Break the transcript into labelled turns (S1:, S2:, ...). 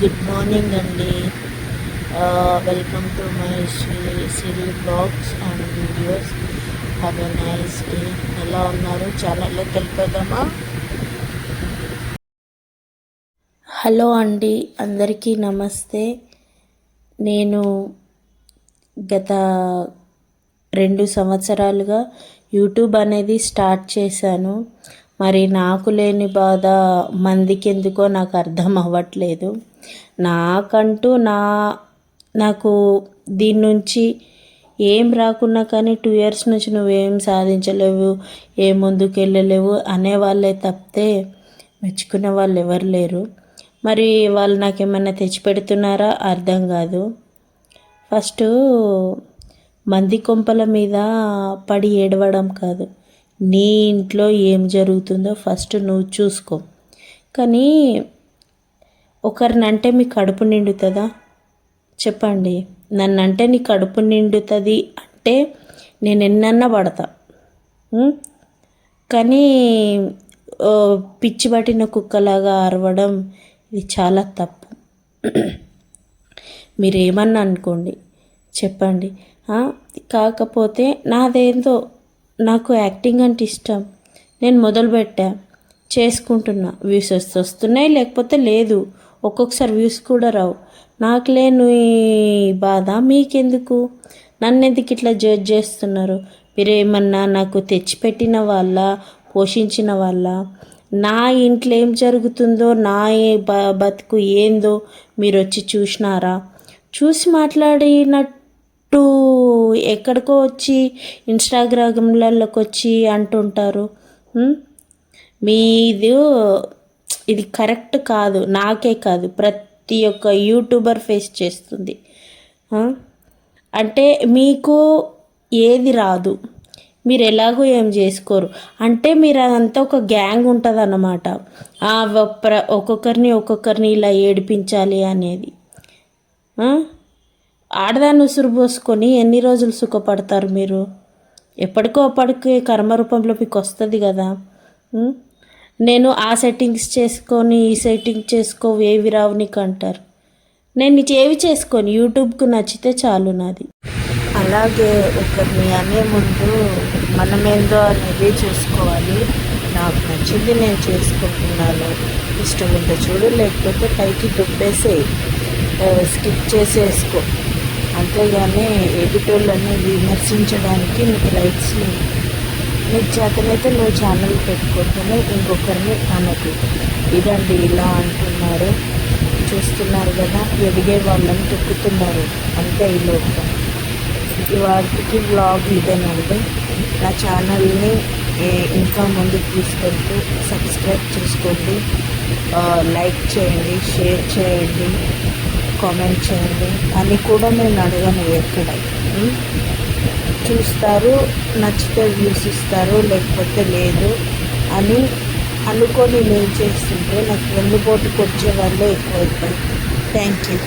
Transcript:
S1: Good morning అండి welcome to my Sri Siri blogs and videos have a nice day ఎలా ఉన్నారు? ఛానల్లో తెలిపేద్దామా? Hello అండి అందరికీ నమస్తే. నేను గత రెండు సంవత్సరాలుగా యూట్యూబ్ అనేది స్టార్ట్ చేశాను. మరి నాకు లేని బాధ మందికెందుకో నాకు అర్థం అవ్వట్లేదు. నాకంటూ నా నాకు దీని నుంచి ఏం రాకున్నా కానీ టూ ఇయర్స్ నుంచి నువ్వేం సాధించలేవు ఏ ముందుకు వెళ్ళలేవు అనేవాళ్ళే తప్పితే మెచ్చుకునే వాళ్ళు ఎవరు లేరు. మరి వాళ్ళు నాకేమన్నా తెచ్చిపెడుతున్నారా? అర్థం కాదు. ఫస్ట్ మంది కొంపల మీద పడి ఏడవడం కాదు. నీ ఇంట్లో ఏం జరుగుతుందో ఫస్ట్ నువ్వు చూసుకో. కానీ ఒకరినంటే మీ కడుపు నిండుతుందా? చెప్పండి. నన్నంటే అంటే నీ కడుపు నిండుతుంది అంటే నేను ఎన్నన్నా పడతా. కానీ పిచ్చి పట్టిన కుక్కలాగా అరవడం ఇది చాలా తప్పు. మీరు ఏమన్నా అనుకోండి. చెప్పండి. కాకపోతే నాదేందో నాకు యాక్టింగ్ అంటే ఇష్టం. నేను మొదలుపెట్టా. చేసుకుంటున్నా. వ్యూస్ వస్తున్నాయి లేకపోతే లేదు. ఒక్కొక్కసారి వ్యూస్ కూడా రావు. నాకు లేను ఈ బాధ మీకెందుకు? నన్ను ఎందుకు ఇట్లా జడ్జ్ చేస్తున్నారు? మీరేమన్నా నాకు తెచ్చిపెట్టిన వాళ్ళ పోషించిన వాళ్ళ? నా ఇంట్లో ఏం జరుగుతుందో నా ఏ బ బతుకు ఏందో మీరు వచ్చి చూసినారా? చూసి మాట్లాడినట్టు ఎక్కడికో వచ్చి ఇన్స్టాగ్రామ్లలోకి వచ్చి అంటుంటారు మీది ఇది కరెక్ట్ కాదు నాకే కాదు. ప్రతి ఒక్క యూట్యూబర్ ఫేస్ చేస్తుంది. అంటే మీకు ఏది రాదు. మీరు ఎలాగో ఏం చేసుకోరు. అంటే మీరు అదంతా ఒక గ్యాంగ్ ఉంటుంది అన్నమాట ప్ర- ఒక్కొక్కరిని ఒక్కొక్కరిని ఇలా ఏడిపించాలి అనేది. ఆడదాన్ని ఉసురు పోసుకొని ఎన్ని రోజులు సుఖపడతారు మీరు? ఎప్పటికో అప్పటికే కర్మ రూపంలో మీకు వస్తుంది కదా. నేను ఆ సెట్టింగ్స్ చేసుకొని ఈ సెట్టింగ్ చేసుకో ఏవి రావు నీకు అంటారు నేను నీకు ఏవి చేసుకొని యూట్యూబ్కు నచ్చితే చాలు నాది. అలాగే ఒకరిని అనే ముందు మనమేందో అనేది చూసుకోవాలి. నాకు నచ్చింది నేను చేసుకుంటున్నాను. ఇష్టం ఉంటే చూడు లేకపోతే పైకి దుబ్బేసేయి. స్కిప్ చేసేసుకో. అంతేగాని ఎడిటోళ్ళని విమర్శించడానికి నీకు రైట్స్ లేవు. నీకు చేతనైతే నువ్వు ఛానల్ పెట్టుకుంటేనే ఇంకొకరిని అనకు ఇదండి ఇలా అంటున్నారు చూస్తున్నారు కదా ఎదిగే వాళ్ళని తొక్కుతున్నారు అంతే ఈ లోపల. వాటికి బ్లాగ్ ఇదేనండి. నా ఛానల్ని ఇంకా ముందుకు తీసుకెళ్తూ సబ్స్క్రైబ్ చేసుకోండి. లైక్ చేయండి షేర్ చేయండి. కామెంట్ చేయండి. అని కూడా నేను అడగను ఎక్కడ చూస్తారు నచ్చితే వ్యూస్ ఇస్తారు లేకపోతే లేదు అని అనుకొని నేను చేస్తుంటే నాకు వెన్నుపోటుకు వచ్చే వాళ్ళే ఎక్కువైపోయి థ్యాంక్ యూ